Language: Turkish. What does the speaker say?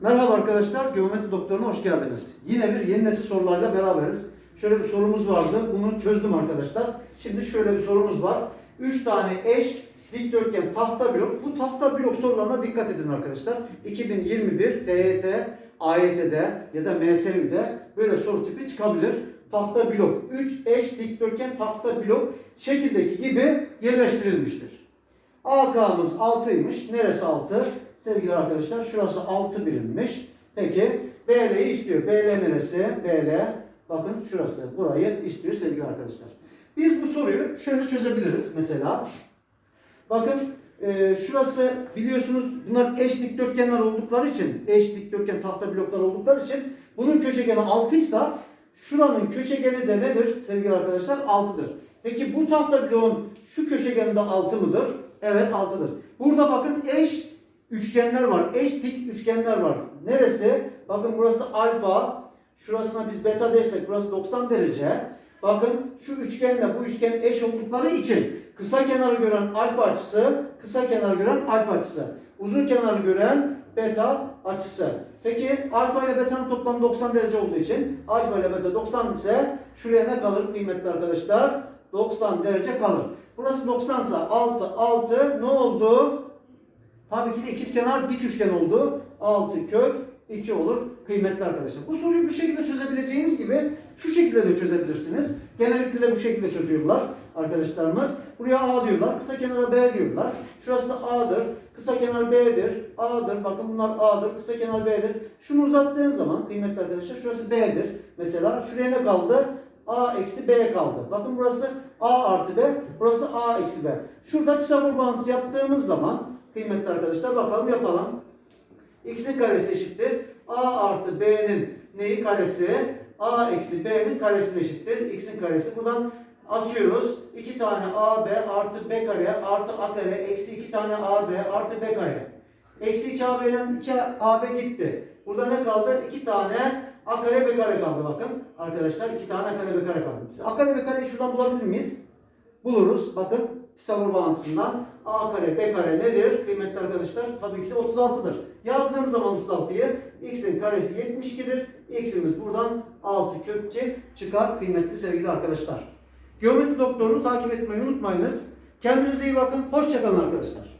Merhaba arkadaşlar, Geometri Doktoru'na hoş geldiniz. Yine bir yeni nesil sorularla beraberiz. Şöyle bir sorumuz vardı, bunu çözdüm arkadaşlar. Şimdi şöyle bir sorumuz var. 3 tane eş dikdörtgen tahta blok. Bu tahta blok sorularına dikkat edin arkadaşlar. 2021 TYT, AYT'de ya da MSÜ'de böyle soru tipi çıkabilir. Tahta blok, 3 eş dikdörtgen tahta blok şekildeki gibi yerleştirilmiştir. AK'mız 6'ymış. Neresi 6? Sevgili arkadaşlar şurası 6 birimmiş. Peki BL'yi istiyor. BL neresi? BL bakın şurası. Burayı istiyor sevgili arkadaşlar. Biz bu soruyu şöyle çözebiliriz mesela. Bakın e, şurası biliyorsunuz bunlar eş dikdörtgenler oldukları için eş dikdörtgen tahta bloklar oldukları için bunun köşegeni 6 ise şuranın köşegeni de nedir sevgili arkadaşlar? 6'dır. Peki bu tahta bloğun şu köşegeni de 6 mıdır? Evet 6'dır. Burada bakın eş üçgenler var. Eş dik üçgenler var. Neresi? Bakın burası alfa. Şurasına biz beta dersek burası 90 derece. Bakın şu üçgenle bu üçgen eş oldukları için kısa kenarı gören alfa açısı, kısa kenarı gören alfa açısı. Uzun kenarı gören beta açısı. Peki alfa ile beta'nın toplamı 90 derece olduğu için alfa ile beta 90 ise şuraya ne kalır kıymetli arkadaşlar? 90 derece kalır. Burası 90 ise 6, 6 ne oldu? Tabii ki de ikizkenar dik üçgen oldu. 6 kök 2 olur kıymetli arkadaşlar. Bu soruyu bu şekilde çözebileceğiniz gibi şu şekilde de çözebilirsiniz. Genellikle de bu şekilde çözüyorlar arkadaşlarımız. Buraya A diyorlar, kısa kenara B diyorlar. Şurası da A'dır, kısa kenar B'dir, A'dır. Bakın bunlar A'dır, kısa kenar B'dir. Şunu uzattığım zaman kıymetli arkadaşlar şurası B'dir. Mesela şuraya ne kaldı? A eksi B kaldı. Bakın burası A artı B, burası A eksi B. Şurada Pisagor bağıntısı yaptığımız zaman kıymetli arkadaşlar bakalım yapalım. X'in karesi eşittir. A artı B'nin neyi karesi? A eksi B'nin karesi eşittir. X'in karesi. Buradan açıyoruz. 2 tane AB artı B kare artı A kare eksi 2 tane AB artı B kare. Eksi 2 AB'nin 2 AB gitti. Burada ne kaldı? 2 tane A kare B kare kaldı bakın. Arkadaşlar 2 tane A kare B kare kaldı. A kare B kareyi şuradan bulabilir miyiz? Buluruz. Bakın Pisagor bağıntısından A kare B kare nedir? Kıymetli arkadaşlar tabii ki de 36'dır. Yazdığım zaman 36'yı x'in karesi 72'dir. x'imiz buradan 6 kök 2 çıkar kıymetli sevgili arkadaşlar. Geometri doktorunu takip etmeyi unutmayınız. Kendinize iyi bakın. Hoşçakalın arkadaşlar.